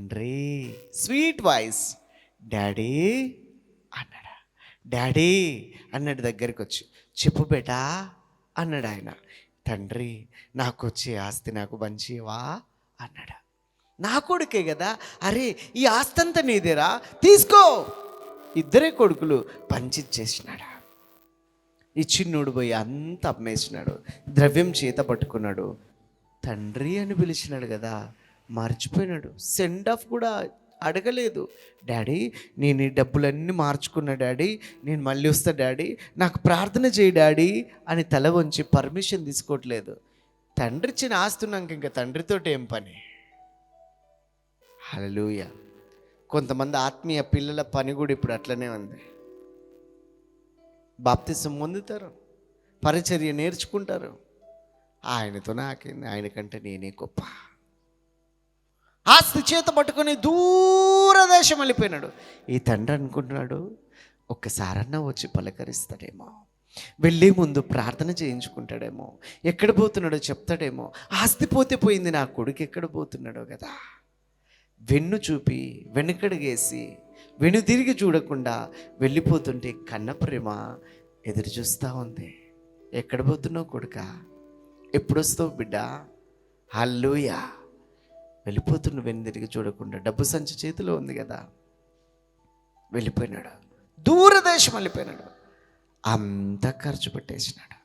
తండ్రి. Sweet voice daddy. అన్నాడు. Daddy. అన్నాడు దగ్గరికి వచ్చి చెప్పు బేటా. అన్నాడు ఆయన. తండ్రి నాకు వచ్చే ఆస్తి నాకు పంచేవా అన్నాడు. నా కొడుకే కదా అరే ఈ ఆస్తి అంతా నీదేరా? తీసుకో. ఇద్దరే కొడుకులు పంచిచ్చేసినాడు. ఈ చిన్నుడు పోయి అంత అమ్మేసినాడు. ద్రవ్యం చేత పట్టుకున్నాడు. తండ్రి అని పిలిచినాడు కదా మర్చిపోయినాడు. సెండ్ ఆఫ్ కూడా అడగలేదు. డాడీ నేను ఈ డబ్బులన్నీ మార్చుకున్న డాడీ నేను మళ్ళీ వస్తా డాడీ నాకు ప్రార్థన చేయి డాడీ అని తల వంచి పర్మిషన్ తీసుకోవట్లేదు. తండ్రి ఇచ్చిన ఆస్తున్నాక ఇంకా తండ్రితోటి ఏం పని? హలలుయ కొంతమంది ఆత్మీయ పిల్లల పని కూడా ఇప్పుడు అట్లనే ఉంది. బాప్తిసం పొందుతారు. పరిచర్య నేర్చుకుంటారు. ఆయనతో నాకేంది ఆయనకంటే నేనే గొప్ప. ఆస్తి చేత పట్టుకొని దూరదేశం వెళ్ళిపోయినాడు. ఈ తండ్రి అనుకుంటున్నాడు ఒక్కసారన్నా వచ్చి పలకరిస్తాడేమో వెళ్ళే ముందు ప్రార్థన చేయించుకుంటాడేమో ఎక్కడ పోతున్నాడో చెప్తాడేమో ఆస్తి పోతే పోయింది నా కొడుకు ఎక్కడ పోతున్నాడో కదా. వెన్ను చూపి వెనుకడుగేసి వెను తిరిగి చూడకుండా వెళ్ళిపోతుంటే కన్న ప్రేమ ఎదురు చూస్తూ ఉంది. ఎక్కడ పోతున్నావు కొడుక? ఎప్పుడొస్తావు బిడ్డ? హల్లుయా వెళ్ళిపోతున్న వెను తిరిగి చూడకుండా. డబ్బు సంచి చేతిలో ఉంది కదా. వెళ్ళిపోయినాడు. దూరదేశం వెళ్ళిపోయినాడు. అంతా ఖర్చు పెట్టేసినాడు.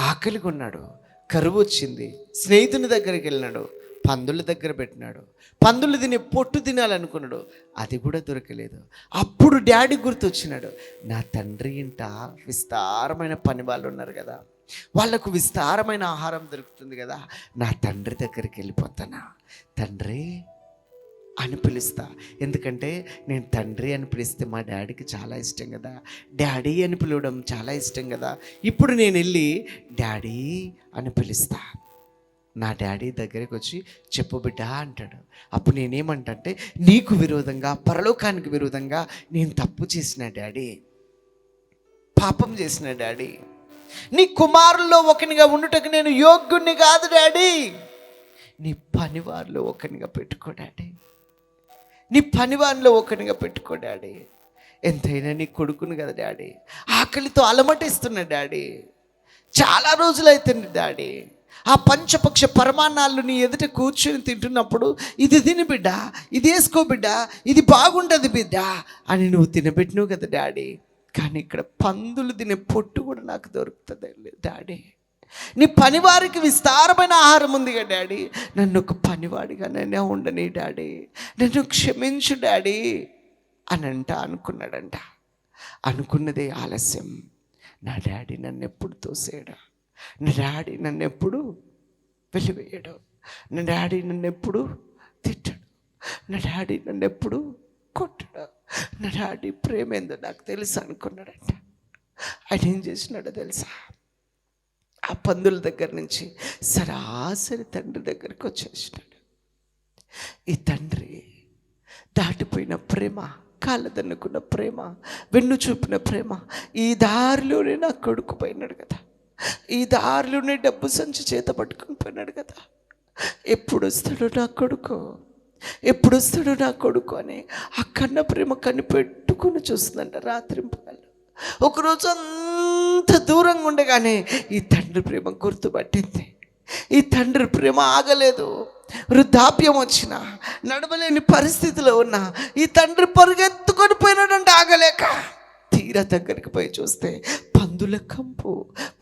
ఆకలిగా ఉన్నాడు కరువు వచ్చింది. స్నేహితుని దగ్గరికి వెళ్ళినాడు. పందుల దగ్గర పెట్టినాడు. పందులు తిని పొట్టు తినాలనుకున్నాడు. అది కూడా దొరకలేదు. అప్పుడు డాడీ గుర్తొచ్చినాడు. నా తండ్రి ఇంట విస్తారమైన పని వాళ్ళు ఉన్నారు కదా. వాళ్ళకు విస్తారమైన ఆహారం దొరుకుతుంది కదా నా తండ్రి దగ్గరికి వెళ్ళిపోతానా? తండ్రి అని పిలుస్తా. ఎందుకంటే నేను తండ్రి అని పిలిస్తే మా డాడీకి చాలా ఇష్టం కదా డాడీ అని పిలవడం చాలా ఇష్టం కదా ఇప్పుడు నేను వెళ్ళి డాడీ అని పిలుస్తా. నా డాడీ దగ్గరికి వచ్చి చెప్పు బిడ్డ అంటాడు. అప్పుడు నేనేమంటే నీకు విరోధంగా పరలోకానికి విరోధంగా నేను తప్పు చేసిన డాడీ పాపం చేసిన డాడీ నీ కుమారుల్లో ఒకనిగా ఉండుటకు నేను యోగ్యుణ్ణి కాదు డాడీ. నీ పనివారిలో ఒకనిగా పెట్టుకో డాడీ. నీ పనివారిలో ఒకనిగా పెట్టుకో డాడీ. ఎంతైనా నీ కొడుకును కదా డాడీ. ఆకలితో అలమటిస్తున్నా డాడీ. చాలా రోజులైతుంది డాడీ. ఆ పంచపక్ష పరమాణాలు నీ ఎదుట కూర్చొని తింటున్నప్పుడు ఇది తిని బిడ్డ ఇది వేసుకో బిడ్డ ఇది బాగుంటుంది బిడ్డ అని నువ్వు తినబెట్టినావు కదా డాడీ. కానీ ఇక్కడ పందులు తినే పొట్టు కూడా నాకు దొరుకుతుంది డాడీ నీ పనివారికి విస్తారమైన ఆహారం ఉందిగా డాడీ. నన్ను ఒక పనివాడిగా నేనే ఉండని డాడీ. నన్ను క్షమించు డాడీ అని అంట అనుకున్నాడంట. అనుకున్నదే ఆలస్యం. నా డాడీ నన్ను ఎప్పుడు తోసేయడా. నా డాడీ నన్ను ఎప్పుడు వెలివేయడు. నా డాడీ నన్ను ఎప్పుడు తిట్టడు. నా డాడీ నన్ను ఎప్పుడు కొట్టడు. నా డాడీ ప్రేమ ఏందో నాకు తెలుసు అనుకున్నాడంట. ఆయన ఏం చేసినాడో తెలుసా? ఆ పందుల దగ్గర నుంచి సరాసరి తండ్రి దగ్గరికి వచ్చేసినాడు. ఈ తండ్రి దాటిపోయిన ప్రేమ కాళ్ళదన్నుకున్న ప్రేమ వెన్ను చూపిన ప్రేమ ఈ దారిలోనే నా కొడుకు పోయినాడు కదా. ఈ దారిలోనే డబ్బు సంచి చేత పట్టుకుని పోయినాడు కదా. ఎప్పుడు వస్తాడో నా కొడుకు? ఎప్పుడు వస్తాడు నా కొడుకు అని ఆ కన్న ప్రేమ కనిపెట్టుకుని చూస్తుందంట రాత్రి పగలు. ఒకరోజు అంత దూరంగా ఉండగానే ఈ తండ్రి ప్రేమ గుర్తుపట్టింది. ఈ తండ్రి ప్రేమ ఆగలేదు. వృద్ధాప్యం వచ్చిన నడవలేని పరిస్థితిలో ఉన్న ఈ తండ్రి పరుగెత్తుకొని పోయినాడంటే ఆగలేక తీరా దగ్గరికి పోయి చూస్తే పందుల కంపు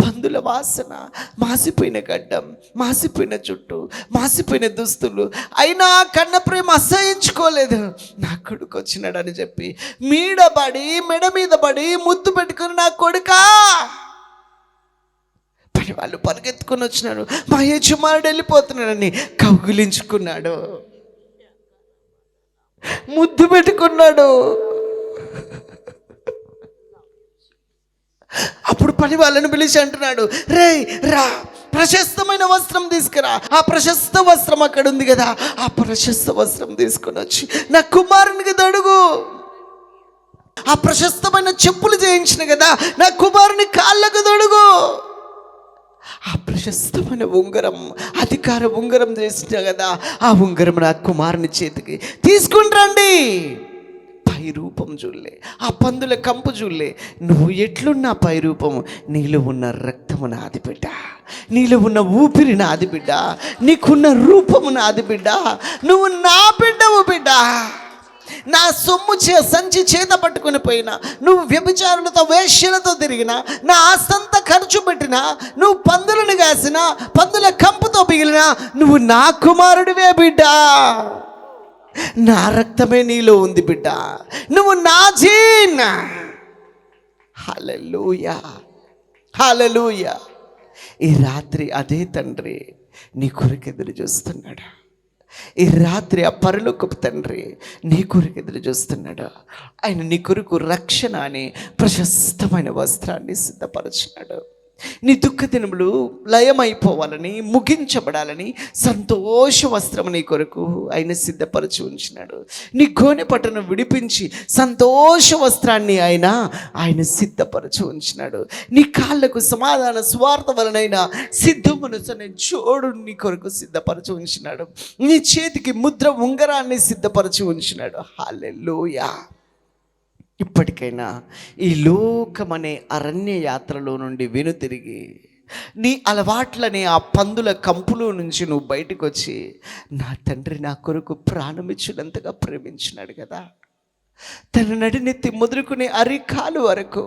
పందుల వాసన మాసిపోయిన గడ్డం మాసిపోయిన జుట్టు మాసిపోయిన దుస్తులు. అయినా కన్న ప్రేమ అసహించుకోలేదు. నా కొడుకు వచ్చినాడని చెప్పి మీడబడి మెడ మీద పడి ముద్దు పెట్టుకుని నా కొడుకా! పని వాళ్ళు పరిగెత్తుకొని వచ్చినాడు మా యజమానుడు వెళ్ళిపోతున్నాడని కౌగిలించుకున్నాడు. ముద్దు పెట్టుకున్నాడు. పని వాళ్ళని పిలిచి అంటున్నాడు రే రా ప్రశస్తమైన వస్త్రం తీసుకురా. ఆ ప్రశస్త వస్త్రం అక్కడ ఉంది కదా ఆ ప్రశస్త వస్త్రం తీసుకుని వచ్చి నా కుమారునికి తడుగు. ఆ ప్రశస్తమైన చెప్పులు చేయించిన కదా నా కుమారుని కాళ్ళకు తొడుగు. ఆ ప్రశస్తమైన ఉంగరం అధికార ఉంగరం చేసిన కదా ఆ ఉంగరం నా కుమారుని చేతికి తీసుకుని రండి. పై రూపం చూడలే ఆ పందుల కంపు చూడలే నువ్వు ఎట్లున్నా పై రూపము నీలో ఉన్న రక్తము నాది బిడ్డ. నీలో ఉన్న ఊపిరి నాది బిడ్డ. నీకున్న రూపము నాది బిడ్డ. నువ్వు నా బిడ్డవు బిడ్డ. నా సొమ్ము చే సంచి చేత పట్టుకుని పోయినా నువ్వు వ్యభిచారులతో వేష్యలతో తిరిగినా నా ఆస్తంతా ఖర్చు పెట్టినా నువ్వు పందులను కాసినా పందుల కంపుతో మిగిలినా నువ్వు నా కుమారుడివే బిడ్డా. నా రక్తమే నీలో ఉంది బిడ్డ. నువ్వు నా జీన్. హలలుయా హలలుయా ఈ రాత్రి అదే తండ్రి నీ కొరకు ఎదురు చూస్తున్నాడు. ఈ రాత్రి ఆ పరలోకపు తండ్రి నీ కొరకు ఎదురు చూస్తున్నాడు. ఆయన నీ కొరకు రక్షణ అని ప్రశస్తమైన వస్త్రాన్ని సిద్ధపరచినాడు. నీ దుఃఖ దినములు లయమైపోవాలని ముగించబడాలని సంతోష వస్త్రం నీ కొరకు ఆయన సిద్ధపరచి ఉంచినాడు. నీ గోనె పట్టను విడిపించి సంతోష వస్త్రాన్ని ఆయన ఆయన సిద్ధపరచి ఉంచినాడు. నీ కాళ్ళకు సమాధాన స్వార్థ వలనైనా సిద్ధ అనే జోడు నీ కొరకు సిద్ధపరచి ఉంచినాడు. నీ చేతికి ముద్ర ఉంగరాన్ని సిద్ధపరచి ఉంచినాడు. హాలెల్లోయా. ఇప్పటికైనా ఈ లోకమనే అరణ్య యాత్రలో నుండి వెనుతిరిగి నీ అలవాట్లనే ఆ పందుల కంపులో నుంచి నువ్వు బయటకు వచ్చి నా తండ్రి నా కొరకు ప్రాణమిచ్చినంతగా ప్రేమించినాడు కదా. తన నడినెత్తి ముదురుకునే అరికాలు వరకు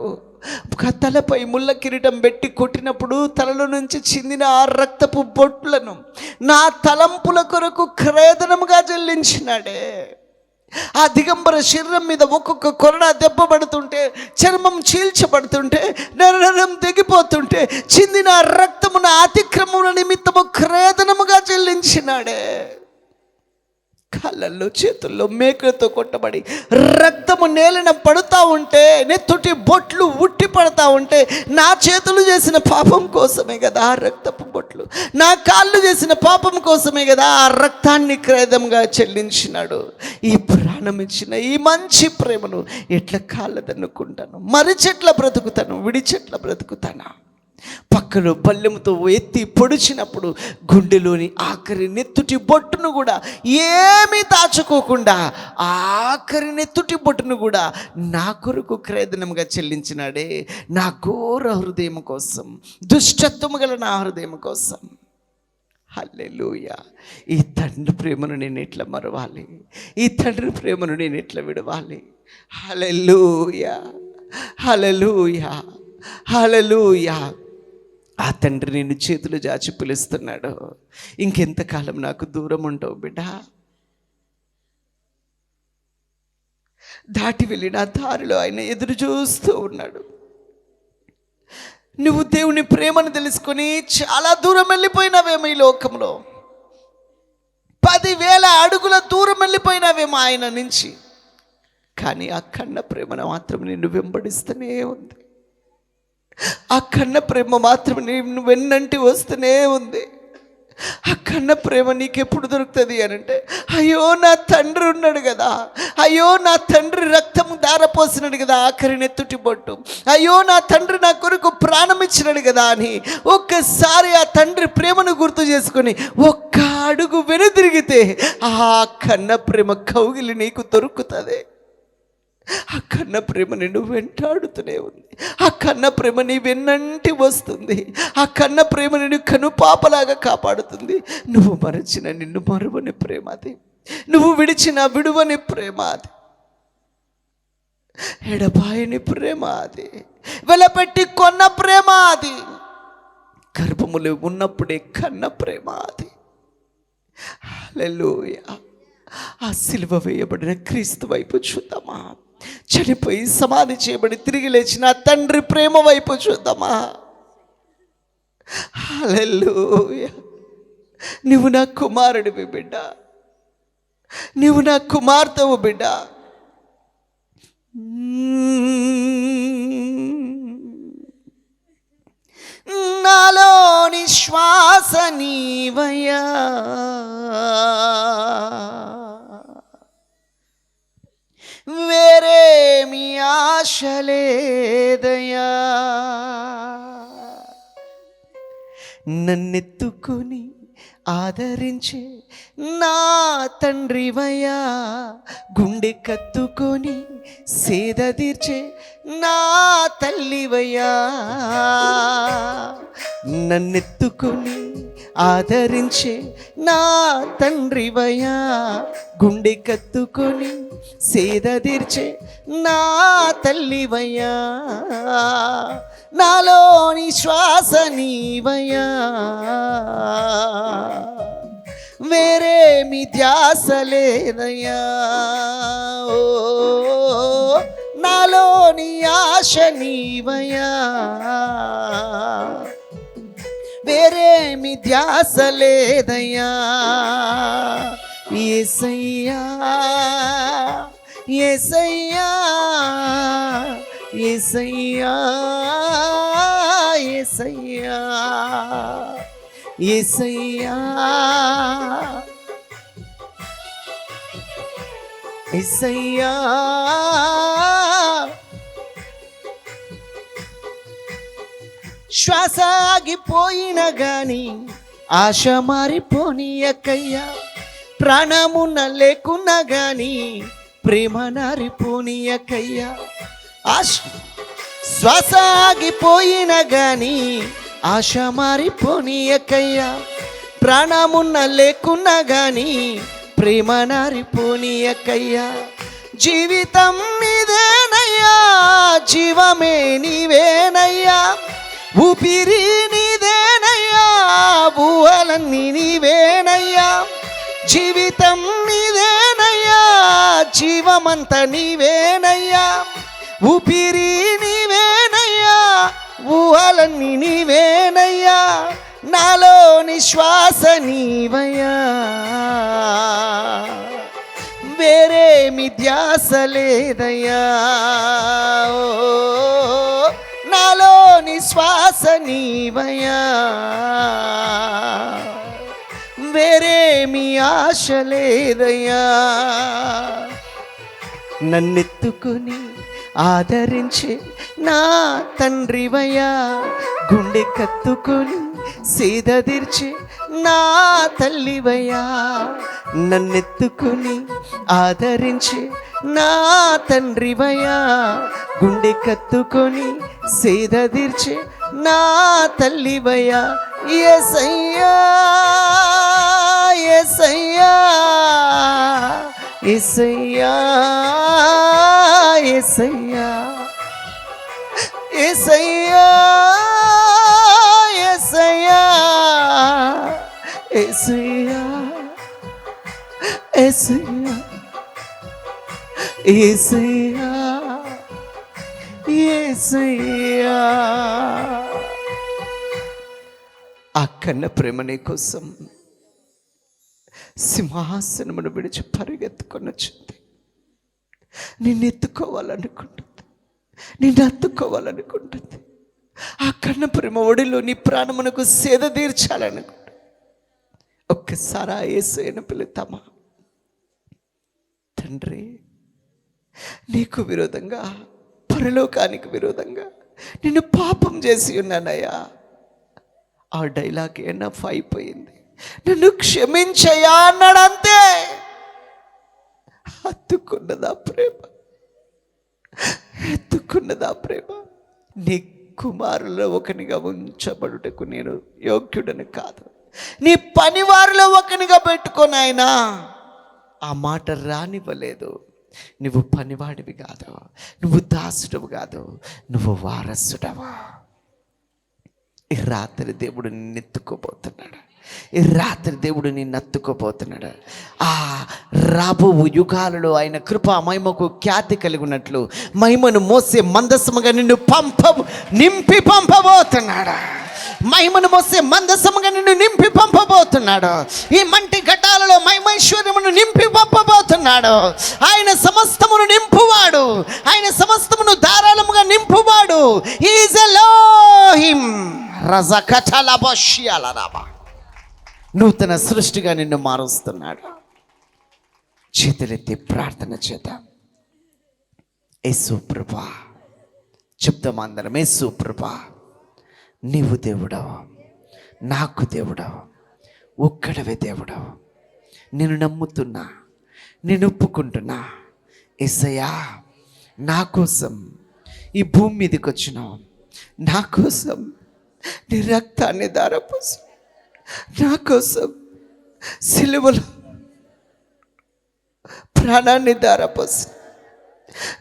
తలపై ముళ్ళ కిరీటం పెట్టి కొట్టినప్పుడు తలలో నుంచి చిందిన ఆ రక్తపు బొట్లను నా తలంపుల కొరకు క్రేదనముగా చెల్లించినాడే ఆ దిగంబర శరీరం మీద ఒక్కొక్క కొరడ దెబ్బ పడుతుంటే చర్మం చీల్చబడుతుంటే నరణం తెగిపోతుంటే చిందిన రక్తమున అతిక్రమముల నిమిత్తము క్రేదనముగా చెల్లించినాడే. కాళ్ళల్లో చేతుల్లో మేకలతో కొట్టబడి రక్తము నేలన పడుతూ ఉంటే నెత్తుటి బొట్లు ఉట్టి పడతా ఉంటే నా చేతులు చేసిన పాపం కోసమే కదా ఆ రక్తపు బొట్లు. నా కాళ్ళు చేసిన పాపం కోసమే కదా ఆ రక్తాన్ని క్రేదంగా చెల్లించినాడు. ఈ ప్రాణం ఇచ్చిన ఈ మంచి ప్రేమను ఎట్లా కాళ్ళదన్నుకుంటాను మరిచెట్ల బ్రతుకుతాను విడిచెట్ల బ్రతుకుతానా? పక్కన పల్లెముతో ఎత్తి పొడిచినప్పుడు గుండెలోని ఆఖరి నెత్తుటి బొట్టును కూడా ఏమీ దాచుకోకుండా ఆఖరి నెత్తుటి బొట్టును కూడా నా కొరకు క్రేదనముగా చెల్లించినాడే. నా ఘోర హృదయం కోసం దుష్టత్వము గల నా హృదయం కోసం. హల్లెలూయ. ఈ తండ్రి ప్రేమను నేను ఎట్లా మరవాలి? ఈ తండ్రి ప్రేమను నేను ఎట్లా విడవాలి? హల్లెలూయ. హల్లెలూయ. హల్లెలూయ. ఆ తండ్రి నిన్ను చేతులు జాచి పిలుస్తున్నాడు. ఇంకెంతకాలం నాకు దూరం ఉండవు బిడ్డ. దాటి వెళ్ళిన దారిలో ఆయన ఎదురు చూస్తూ ఉన్నాడు. నువ్వు దేవుని ప్రేమను తెలుసుకొని చాలా దూరం వెళ్ళిపోయినావేమో ఈ లోకంలో. పదివేల అడుగుల దూరం వెళ్ళిపోయినావేమో ఆయన నుంచి. కానీ ఆ కన్న ప్రేమను మాత్రం నిన్ను వెంబడిస్తూనే ఉంది. ఆ కన్న ప్రేమ మాత్రం నిన్ను వెన్నంటి వస్తూనే ఉంది. ఆ కన్న ప్రేమ నీకెప్పుడు దొరుకుతుంది అని అంటే అయ్యో నా తండ్రి ఉన్నాడు కదా. అయ్యో నా తండ్రి రక్తము దారపోసినాడు కదా ఆఖరి నెత్తుటి బొట్టు. అయ్యో నా తండ్రి నా కొరకు ప్రాణం ఇచ్చినాడు కదా అని ఒక్కసారి ఆ తండ్రి ప్రేమను గుర్తు చేసుకొని ఒక్క అడుగు వెనుదిరిగితే ఆ కన్న ప్రేమ కౌగిలి నీకు దొరుకుతుంది. ఆ కన్న ప్రేమ నిన్ను వెంటాడుతూనే ఉంది. ఆ కన్న ప్రేమ నీ వెన్నంటి వస్తుంది. ఆ కన్న ప్రేమ నిన్ను కనుపాపలాగా కాపాడుతుంది. నువ్వు మరచిన నిన్ను మరువని ప్రేమ అది. నువ్వు విడిచిన విడువని ప్రేమ అది. ఎడబాయని ప్రేమ అది. వెలపెట్టి కొన్న ప్రేమ అది. గర్భములు ఉన్నప్పుడే కన్న ప్రేమ అది. హల్లెలూయా. ఆ సిలువ వేయబడిన క్రీస్తు వైపు చూద్దామా? చనిపోయి సమాధి చేయబడి తిరిగి లేచిన తండ్రి ప్రేమ వైపు చూద్దామా? నువ్వు నా కుమారుడివి బిడ్డ. నువ్వు నా కుమార్తెవు బిడ్డ. నాలోని శ్వాస నీవయ్యా. వేరేమి ఆశ లేదయా నన్నెత్తుకొని ఆదరించే నా తండ్రివయ్యా. గుండె కత్తుకొని సేద తీర్చే నా తల్లివయ్యా. నన్నెత్తుకొని ఆదరించే నా తండ్రివయ్యా గుండె కత్తుకొని సేద తీర్చే నా తల్లివయ్యా నాలోని శ్వాస నీవయ్యా. వేరేమి ధ్యాస లేదయ్యా. ఓ, నాలోని ఆశ నీవయ్యా. వేరేమి ధ్యాస లేదయ్యా? ఏసయ్యా ఏసయ్యా ఏసయ్యా ఏసయ్యా ఏసయ్యా. ఏసయ్యా. శ్వాస ఆగిపోయినా గాని ఆశ మారిపోనీయకయ్యా ప్రాణమున్న లేకున్నా గాని ప్రేమ నారిపోనీయకయ్యా ఆశ శ్వాస ఆగిపోయినా గాని ఆశ మారిపోనీయకయ్యా ప్రాణమున్న లేకున్నా గాని ప్రేమ నారిపోనీయకయ్యా జీవితం నీదేనయ్యా జీవమే నీవేనయ్యా. ఊపిరి నీదేనయ్యా భూవలన్నీ నీవేనయ్యా జీవితం నీదేనయ్యా జీవమంత నీవేనయ్యా ఊపిరి నీవేనయ్యా ఊహలన్నీ నీవేనయ్యా నాలోని శ్వాస నీవయ్యా. వేరేమి ధ్యాస లేదయ్యా. ఓ, నాలోని నీవయా నీవయ్యా. వేరేమి ఆశ లేదయ్యా. నన్నెత్తుకొని ఆదరించి నా తండ్రివయ్యా. గుండె కత్తుకొని సీదదిర్చి నా తల్లివయ్యా. నన్నెత్తుకొని ఆదరించి నా తండ్రివయ్యా. గుండె కత్తుకొని సీదదిర్చి నా తల్లివయ్యా ఎసయ్యా ఎసయ్యా ఎసయ్యా ఎసయ్యా ఎసయ్యా ఎసయ్యా ఎసయ్యా ఎసయ్యా ఎసయ్యా ఎసయ్యా ఆ కన్న ప్రేమ నీ కోసం సింహాసనమును విడిచి పరిగెత్తుకొని వచ్చింది. నిన్ను ఎత్తుకోవాలనుకుంటుంది. నిన్ను అత్తుకోవాలనుకుంటుంది ఆ కన్న ప్రేమ ఒడిలో నీ ప్రాణమునకు సేద తీర్చాలనుకుంటుంది. ఒక్కసారి ఆ యేసయ్యను పిలుతామా? తండ్రి నీకు విరోధంగా పరలోకానికి విరోధంగా నిన్ను పాపం చేసి ఉన్నానయ్యా. ఆ డైలాగ్ ఎనఫ్ అయిపోయింది. నన్ను క్షమించయా అన్నాడు అంతే హత్తుకున్నదా ప్రేమ? ఎత్తుకున్నదా ప్రేమ? నీ కుమారులో ఒకనిగా ఉంచబడుటకు నేను యోగ్యుడని కాదు. నీ పనివారిలో ఒకనిగా పెట్టుకొని ఆయన ఆ మాట రానివ్వలేదు. నువ్వు పనివాడివి కాదు. నువ్వు దాసుడవు కాదు. నువ్వు వారసుడవా? ఈ రాత్రి దేవుడు నిన్ను ఈ రాత్రి దేవుడు నిన్ను ఎత్తుకోబోతున్నాడు ఆ రాబో యుగాలలో ఆయన కృప మహిమకు ఖ్యాతి కలిగి ఉన్నట్లు మహిమను మోసే మందస్సుగా నిన్ను పంప నింపి పంపబోతున్నాడా? మహిమను మోసే మందసముగా నిన్ను నింపి పంపబోతున్నాడు. ఈ మంటి ఘటాలలో మహిమైశ్వర్యమును నింపి పంపబోతున్నాడు. ఆయన సమస్తమును నింపువాడు. ఆయన సమస్తమును ధారాళముగా నింపువాడు. ఈజ్ ఎలోహిం రజకటలబష్యాలరాబా నూతన సృష్టిగా నిన్ను మారుస్తున్నాడు. చేతులెత్తి ప్రార్థన చేద్దాం. యేసు ప్రభా చెప్తాం అందరం యేసు ప్రభా. నీవు దేవుడవు నాకు దేవుడవు ఒక్కడవే దేవుడవు నేను నమ్ముతున్నా నేను ఒప్పుకుంటున్నా. ఎస్సయ్యా నా కోసం ఈ భూమి మీదకి వచ్చినావు. నా కోసం నీ రక్తాన్ని దారపోసు నా కోసం సిలువలో ప్రాణాన్ని దారపోసు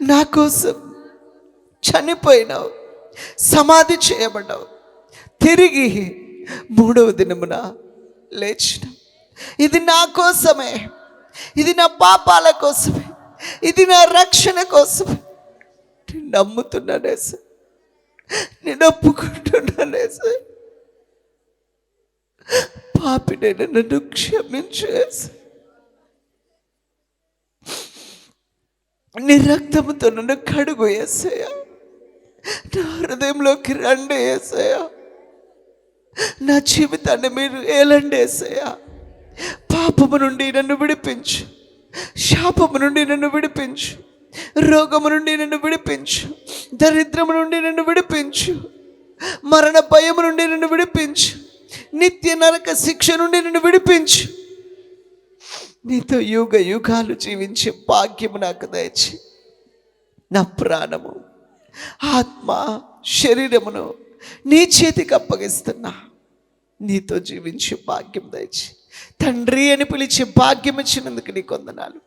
నా కోసం చనిపోయినావు. సమాధి చేయబడ్డావు. తిరిగి మూడవ దినమున లేచిన. ఇది నా కోసమే. ఇది నా పాపాల కోసమే. ఇది నా రక్షణ కోసమే. నేను నమ్ముతున్నానే సార్. నేను ఒప్పుకుంటున్నానే సార్. పాపినైనా నన్ను క్షమించు నీ రక్తముతో నన్ను కడుగు వేసేయా నా హృదయంలోకి రండి వేసేయా నా జీవితాన్ని మీరు ఏలండి పాపము నుండి నన్ను విడిపించు. శాపము నుండి నన్ను విడిపించు. రోగము నుండి నన్ను విడిపించు. దరిద్రము నుండి నన్ను విడిపించు. మరణ భయము నుండి నన్ను విడిపించు. నిత్య నరక శిక్ష నుండి నన్ను విడిపించు. నీతో యుగ యుగాలు జీవించే భాగ్యము నాకు దయచి నా ప్రాణము ఆత్మ శరీరమును నీ చేతికి అప్పగిస్తున్నా. నీతో జీవించే భాగ్యం దయచి తండ్రి అని పిలిచే భాగ్యం ఇచ్చినందుకు నీ కొందనాలు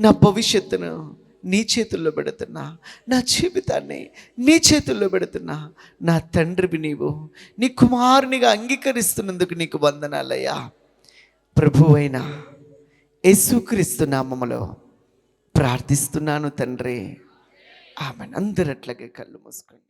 నా భవిష్యత్తును నీ చేతుల్లో పెడుతున్నా. నా జీవితాన్ని నీ చేతుల్లో పెడుతున్నా. నా తండ్రివి నీవు. నీ కుమారునిగా అంగీకరిస్తున్నందుకు నీకు వందనాలయ్యా. ప్రభువైన యేసుక్రీస్తు నామములో ప్రార్థిస్తున్నాను తండ్రి. ఆమె అందరట్లాగే కళ్ళు మూసుకోండి